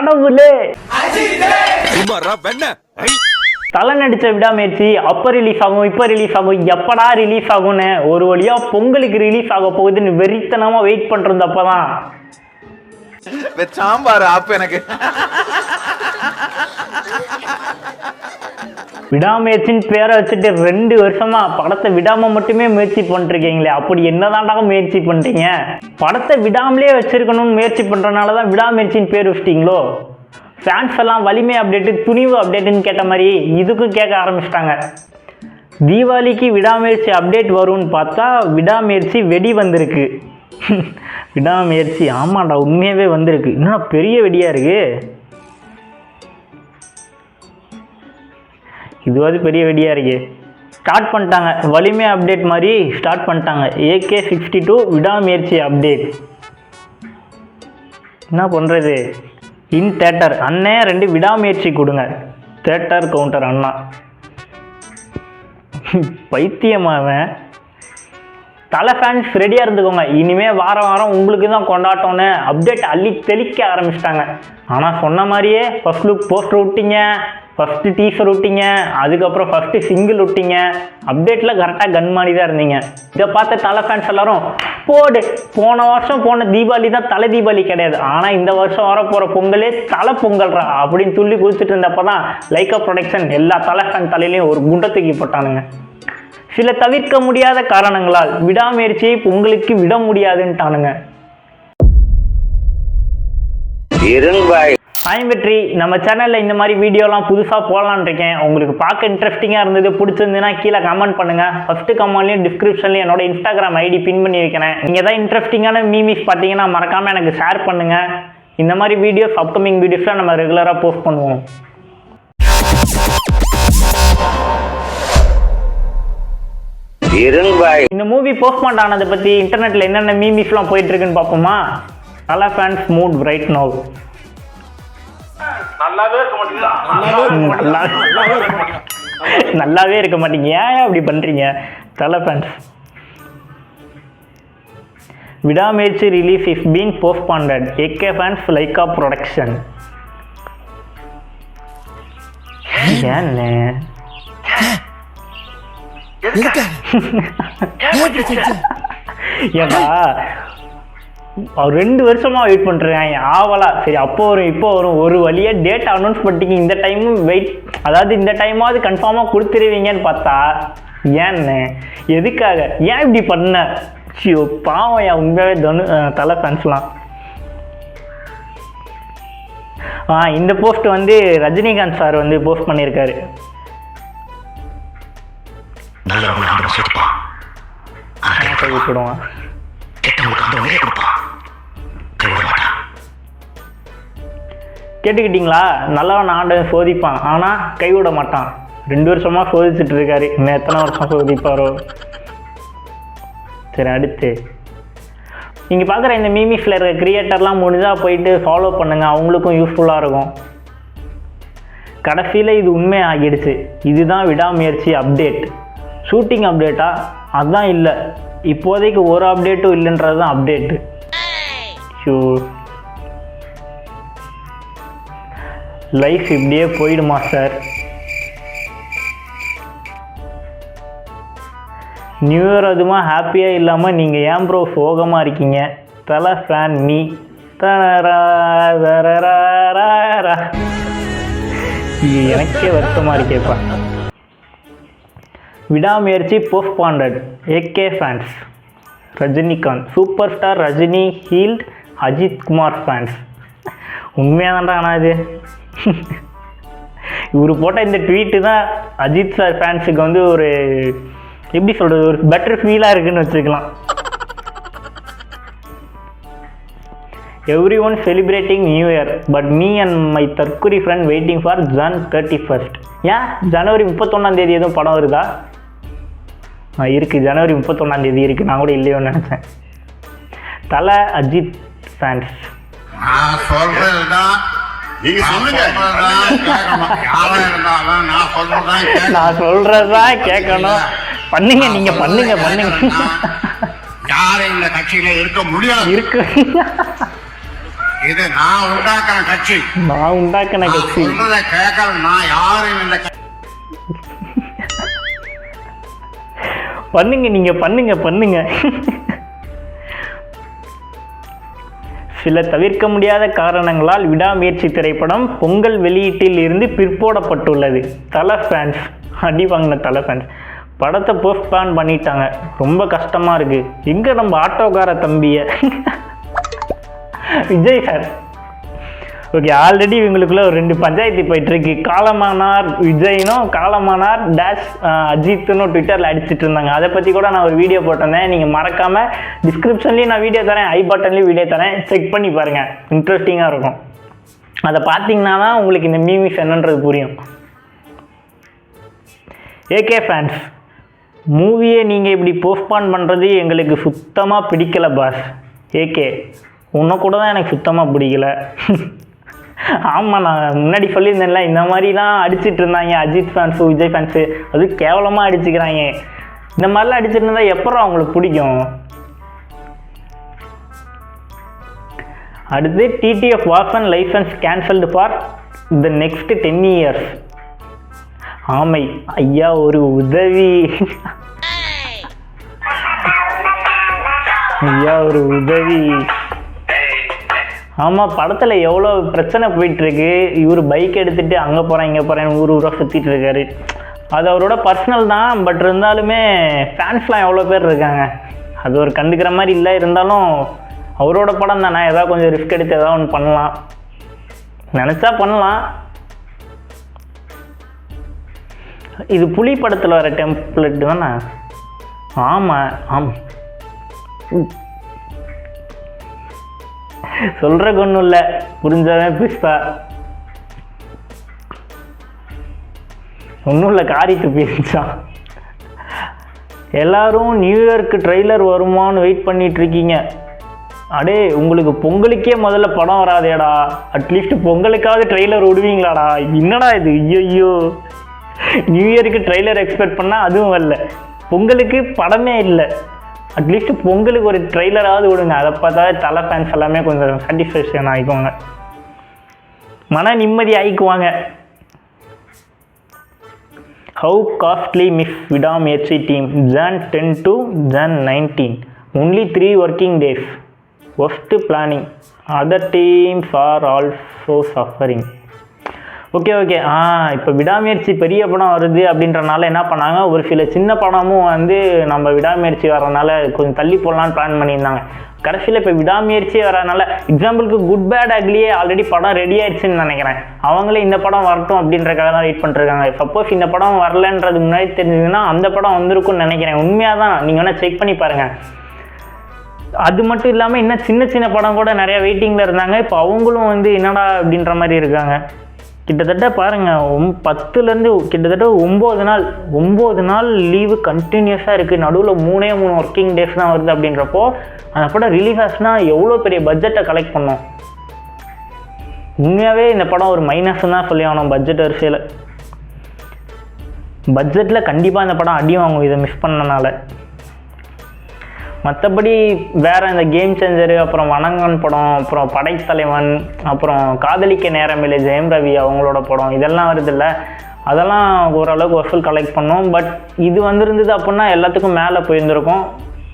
கடவுளே. தலை நடிச்ச விடாமுயற்சி அப்ப ரிலீஸ் ஆகும் இப்ப ரிலீஸ் ஆகும் எப்படா ரிலீஸ் ஆகும்னு ஒரு வழியா பொங்கலுக்கு ரிலீஸ் ஆக போகுதுன்னு வெறித்தனமா வெயிட் பண்றதப்பதான் சாம்பார் ஆப்பு எனக்கு. விடாமுயற்சின்னு பேரை வச்சுட்டு ரெண்டு வருஷமா படத்தை விடாம மட்டுமே முயற்சி பண்ணிருக்கீங்களே அப்படி என்னதான்டா முயற்சி பண்றீங்க? படத்தை விடாமலே வச்சிருக்கணும்னு முயற்சி பண்றதுனால தான் விடாமுயற்சின்னு பேர் வச்சிட்டீங்களோ? ஃபேன்ஸ் எல்லாம் வலிமை அப்டேட்டு துணிவு அப்டேட்டுன்னு கேட்ட மாதிரி இதுக்கும் கேட்க ஆரம்பிச்சிட்டாங்க. தீபாவளிக்கு விடாமுயற்சி அப்டேட் வரும்னு பார்த்தா விடாமுயற்சி வெடி வந்திருக்கு. விடாமுயற்சி ஆமாண்டா உண்மையாகவே வந்திருக்கு. இன்னும் பெரிய வெடியாக இருக்குது இதுவாது பெரிய வெடியாக இருக்கு. ஸ்டார்ட் பண்ணிட்டாங்க. வலிமை அப்டேட் மாதிரி ஸ்டார்ட் பண்ணிட்டாங்க. AK sixty two Vidaamuyarchi update என்ன பண்ணுறது இன் தேட்டர் அண்ணே ரெண்டு விடாமுயற்சி கொடுங்க. தேட்டர் கவுண்டர் அண்ணா. பைத்தியமாவன் தலை ஃபேன்ஸ் ரெடியாக இருந்துக்கோங்க. இனிமேல் வாரம் வாரம் உங்களுக்கு தான் கொண்டாட்டம்னு அப்டேட் அள்ளி தெளிக்க ஆரம்பிச்சிட்டாங்க. ஆனால் சொன்ன மாதிரியே ஃபர்ஸ்ட் லுக் போஸ்டர் விட்டீங்க ஃபஸ்ட்டு டீசர் விட்டீங்க அதுக்கப்புறம் ஃபஸ்ட்டு சிங்கிள் விட்டீங்க. அப்டேட்டில் கரெக்டாக கன் மாதிரி தான் இருந்தீங்க. இதை பார்த்த தலை ஃபேன்ஸ் எல்லாரும் போடு போன வருஷம் போன தீபாவளி தான் தலை தீபாவளி கிடையாது. ஆனால் இந்த வருஷம் வரப்போகிற பொங்கலே தலை பொங்கல்றா அப்படின்னு சொல்லி குதிச்சுட்டு இருந்தப்போ தான் லைக்கா ப்ரொடக்ஷன் எல்லா தலை ஃபேன் தலையிலையும் ஒரு குண்டை தூக்கி போட்டானுங்க. சில தவிர்க்க முடியாத காரணங்களால் விடாமுயற்சியை பொங்கலுக்கு விட முடியாதுன்ட்டானுங்க. இருங்க சாயம் வெற்றி. நம்ம சேனலில் இந்த மாதிரி வீடியோலாம் புதுசாக போடலான்னு இருக்கேன். உங்களுக்கு பார்க்க இன்ட்ரெஸ்டிங்காக இருந்தது பிடிச்சிருந்துன்னா கீழே கமெண்ட் பண்ணுங்கள் ஃபஸ்ட்டு கமெண்ட்லையும் டிஸ்கிரிப்ஷன்லையும் என்னோட இன்ஸ்டாகிராம் ஐடி பின் பண்ணி வைக்கிறேன். நீங்கள் தான் இன்ட்ரெஸ்டிங்கான மீமிஸ் பார்த்தீங்கன்னா மறக்காமல் எனக்கு ஷேர் பண்ணுங்கள் இந்த மாதிரி வீடியோஸ் அப்கமிங் வீடியோஸ்லாம் நம்ம ரெகுலராக போஸ்ட் பண்ணுவோம். இந்த மூவி போஸ்ட்மார்ட் ஆனதை பற்றி இன்டர்நெட்டில் என்னென்ன மீமிஸ்லாம் போயிட்டு இருக்குன்னு பார்ப்போமா? நல்லா ஃபேன்ஸ் மூட் பிரைட் நோவ் நல்லாவே இருக்க மாட்டீங்க. ஏன் அப்படி பண்றீங்க? Thala fans Vidaamuyarchi release is been postponed AK fans Lyca production ஏன்னு அவர் ரெண்டு வருஷமா வெயிட் பண்றேன். ஆவலா. சரி அப்போ வரும் இப்போ வரும். ஒரு வழியா டேட் அனௌன்ஸ் பண்ணிட்டீங்க. இந்த டைமும் வெயிட் அதாவது இந்த டைமாவது கன்ஃபார்மா கொடுத்துருவீங்கன்னு பார்த்தா ஏன்னு? எதுக்காக? ஏன் இப்படி பண்ண? ஐயோ பாவம் யா உண்மையாவே தனு தலை ஃபேன்ஸ்லாம் ஆ இந்த போஸ்ட் வந்து ரஜினிகாந்த் சார் வந்து போஸ்ட் பண்ணியிருக்காரு நல்லவங்களை கேட்டுக்கிட்டிங்களா? நல்லவன் ஆண்டவன் சோதிப்பான். ஆனால் கைவிட மாட்டான். ரெண்டு வருஷமாக சோதிச்சுட்டு இருக்காரு. இன்னும் எத்தனை வருஷம் சோதிப்பாரோ? சரி அடுத்து. நீங்கள் பார்க்குற இந்த மீமிஸில் இருக்க கிரியேட்டர்லாம் முடிஞ்சால் போயிட்டு ஃபாலோ பண்ணுங்க. அவங்களுக்கும் யூஸ்ஃபுல்லாக இருக்கும். கடைசியில் இது உண்மை ஆகிடுச்சு. இதுதான் விடாமுயற்சி அப்டேட் ஷூட்டிங் அப்டேட்டா அதுதான் இல்லை. இப்போதைக்கு ஒரு அப்டேட்டும் இல்லைன்றது தான் அப்டேட்டு ஷூ லைஃப் இப்படியே போயிடுமா சார் நியூ இயர் அதுமா ஹாப்பியாக இல்லாமல் நீங்கள் ஏன் ப்ரோ சோகமாக இருக்கீங்க? தலை ஃபேன் நீ. எனக்கே வருத்தமாக இருக்கேப்பா. Vidaamuyarchi postponed AK fans Rajinikanth super star Rajini held Ajith Kumar fans உண்மையாக தான்டா ஆனால் இது? இவர் போட்ட இந்த ட்வீட்டு தான் அஜித் சார் ஃபேன்ஸுக்கு வந்து ஒரு எப்படி சொல்கிறது ஒரு பெட்டர் ஃபீலாக இருக்குன்னு வச்சுக்கலாம் everyone celebrating new year but me and my தற்குறி friend waiting for Jan thirty first ஏன்? ஜனவரி முப்பத்தொன்னாம் தேதி எதுவும் படம் வருதா? இருக்குது ஜனவரி முப்பத்தொன்னாம் தேதி இருக்குது நான் கூட இல்லையோன்னு நினச்சேன். தலை அஜித் ஃபேன்ஸ் நான் சொல்றதுதான் நீங்க சொல்லுங்க. நான் சொல்றதுதான் கேட்கணும். நான் சொல்கிறதா கேட்கணும். பண்ணுங்க நீங்கள் பண்ணுங்க பண்ணுங்க. யாரும் இந்த கட்சியில இருக்க முடியாது. இருக்கு. இது நான் உண்டாக்குற கட்சி. நான் உண்டாக்கின கட்சி. சொல்றதை கேட்கல நான் யாரும் இந்த கட்சி பண்ணுங்க நீங்க பண்ணுங்க பண்ணுங்க. சில தவிர்க்க முடியாத காரணங்களால் விடாமுயற்சி திரைப்படம் பொங்கல் வெளியீட்டில் இருந்து பிற்போடப்பட்டுள்ளது. தலை ஃபேன்ஸ் அடி வாங்கின தலை ஃபேன்ஸ் படத்தை போஸ்ட்பான் பண்ணிட்டாங்க. ரொம்ப கஷ்டமாக இருக்குது எங்கே நம்ம ஆட்டோக்கார தம்பிய? விஜய் சார் ஓகே ஆல்ரெடி இவங்களுக்குள்ள ஒரு ரெண்டு பஞ்சாயத்து போயிட்டு இருக்கு. காலமானார் விஜய்னும் காலமானார் டேஷ் அஜித்துன்னு ட்விட்டரில் அடிச்சுட்டு இருந்தாங்க. அதை பற்றி கூட நான் ஒரு வீடியோ போட்டிருந்தேன். நீங்கள் மறக்காம டிஸ்கிரிப்ஷன்லேயும் நான் வீடியோ தரேன். ஐ பட்டன்லேயும் வீடியோ தரேன். செக் பண்ணி பாருங்கள் இன்ட்ரெஸ்டிங்காக இருக்கும். அதை பார்த்தீங்கன்னா தான் உங்களுக்கு இந்த மீமிஸ் என்னன்றது புரியும். ஏகே ஃபேன்ஸ் மூவியை நீங்கள் இப்படி போஸ்ட்பான் பண்ணுறது எங்களுக்கு சுத்தமாக பிடிக்கல பாஸ் ஏகே உன்னை கூட தான் எனக்கு சுத்தமாக பிடிக்கல. ஆமாம் நான் முன்னாடி சொல்லியிருந்தேன்ல இந்த மாதிரிலாம் அடிச்சிட்டு இருந்தாங்க அஜித் ஃபேன்ஸு விஜய் ஃபேன்ஸு அது கேவலமாக அடிச்சுக்கிறாங்க. இந்த மாதிரிலாம் அடிச்சிட்டு இருந்தா எப்பறம் அவங்களுக்கு பிடிக்கும்? அடுத்து TTF Vasan license cancelled for the next ten years ஆமை ஐயா ஒரு உதவி. ஐயா ஒரு உதவி. ஆமாம் படத்தில் எவ்வளோ பிரச்சனை போயிட்டுருக்கு. இவர் பைக் எடுத்துகிட்டு அங்கே போகிறேன் இங்கே போகிறேன் ஊர் ஊராக சுற்றிட்டு இருக்காரு. அது அவரோட பர்சனல் தான் பட் இருந்தாலுமே ஃபேன்ஸ்லாம் எவ்வளோ பேர் இருக்காங்க. அது ஒரு கண்டுக்கிற மாதிரி இல்லை இருந்தாலும் அவரோட படம் தானே ஏதாவது கொஞ்சம் ரிஸ்க் எடுத்து ஏதாவது ஒன்று பண்ணலாம். நினச்சா பண்ணலாம். இது புலி படத்தில் வர டெம்ப்ளெட் தானே? ஆமாம் ஆம். சொல்கிறக்கு ஒன்றும் இல்லை. புரிஞ்சவன் பிஸ்தா. ஒன்றும் இல்லை காரி துப்பிச்சான் எல்லாரும் நியூ இயர்க்கு ட்ரெய்லர் வருமான்னு வெயிட் பண்ணிட்டு இருக்கீங்க அடே உங்களுக்கு பொங்கலுக்கே முதல்ல படம் வராதேடா. At least பொங்கலுக்காவது trailer விடுவீங்களாடா. என்னடா இது? ஐயோ நியூ இயருக்கு ட்ரெய்லர் எக்ஸ்பெக்ட் பண்ணால் அதுவும் வரல. பொங்கலுக்கு படமே இல்லை. அட்லீஸ்ட் பொங்கலுக்கு ஒரு ட்ரெய்லராவது விடுங்க. அதை பார்த்தா தலை ஃபேன்ஸ் எல்லாமே கொஞ்சம் சாட்டிஸ்ஃபேக்ஷன் ஆகிக்குவாங்க மன நிம்மதி ஆகிக்குவாங்க how costly miss Vidaamuyarchi team Jan ten to Jan nineteen only three working days waste planning other teams are also suffering okay okay ah இப்போ விடாமுயற்சி பெரிய படம் வருது அப்படின்றனால என்ன பண்ணாங்க? ஒரு சில சின்ன படமும் வந்து நம்ம விடாமுயற்சி வரனால கொஞ்சம் தள்ளி போடலான்னு பிளான் பண்ணியிருந்தாங்க. கடைசியில் இப்போ விடாமுயற்சி வரனால எக்ஸாம்பிளுக்கு குட் பேட் அக்லியே ஆல்ரெடி படம் ரெடி ஆயிடுச்சுன்னு நினைக்கிறேன். அவங்களே இந்த படம் வரட்டும் அப்படின்றக்காக தான் வெயிட் பண்ணிருக்காங்க. சப்போஸ் இந்த படம் வரலன்றது முன்னாடி தெரிஞ்சதுன்னா அந்த படம் வந்திருக்கும்னு நினைக்கிறேன். உண்மையாக தான் நீங்கள் வேணால் செக் பண்ணி பாருங்கள் அது மட்டும் இல்லாமல் இன்னும் சின்ன சின்ன படம் கூட நிறையா வெயிட்டிங்கில் இருந்தாங்க. இப்போ அவங்களும் வந்து என்னடா அப்படின்ற மாதிரி இருக்காங்க. கிட்டத்தட்ட பாருங்கள் பத்துலேருந்து கிட்டத்தட்ட ஒம்பது நாள் ஒம்பது நாள் லீவு கண்டினியூஸாக இருக்குது நடுவில் மூணே மூணு ஒர்க்கிங் டேஸ் தான் வருது அப்படின்றப்போ அந்த படம் ரிலீஸ் ஆச்சுன்னா எவ்வளோ பெரிய பட்ஜெட்டை கலெக்ட் பண்ணோம்? உண்மையாகவே இந்த படம் ஒரு மைனஸ் தான் சொல்லி ஆகணும் பட்ஜெட் வரிசையில். பட்ஜெட்டில் கண்டிப்பாக இந்த படம் அடி வாங்கும். இதை மிஸ் பண்ணனால. மற்றபடி வேறு இந்த கேம் சேஞ்சரு அப்புறம் வணங்கன் படம் அப்புறம் படைத்தலைவன் அப்புறம் காதலிக்க நேரமில்லை ஜெயம் ரவி அவங்களோட படம் இதெல்லாம் வருதுல்ல அதெல்லாம் ஓரளவுக்கு வசூல் கலெக்ட் பண்ணோம். பட் இது வந்திருந்தது அப்படின்னா எல்லாத்துக்கும் மேலே போயிருந்திருக்கும்.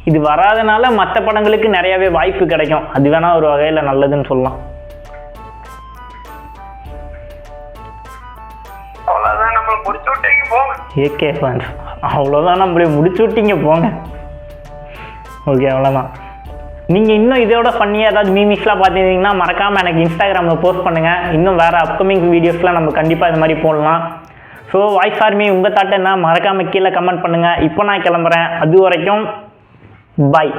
இது வராதனால மற்ற படங்களுக்கு நிறையவே வாய்ப்பு கிடைக்கும். அது வேணால் ஒரு வகையில் நல்லதுன்னு சொல்லலாம். ஏகே ஃபேன்ஸ் அவ்வளோதான் நம்மளே முடிச்சு விட்டீங்க போங்க. ஓகே அவ்வளோதான் நீங்கள் இன்னும் இதோட ஃபன்னியாக ஏதாவது மீமிக்ஸ்லாம் பார்த்துருந்தீங்கன்னா மறக்காமல் எனக்கு இன்ஸ்டாகிராமில் போஸ்ட் பண்ணுங்கள் இன்னும் வேறு அப்கமிங் வீடியோஸ்லாம் நம்ம கண்டிப்பாக இது மாதிரி போடலாம். ஸோ வாய்ஸ் ஆர்மி உங்கள் தாட்டை என்ன? மறக்காமல் கீழே கமெண்ட் பண்ணுங்கள் இப்போ நான் கிளம்புறேன். அது வரைக்கும் பாய்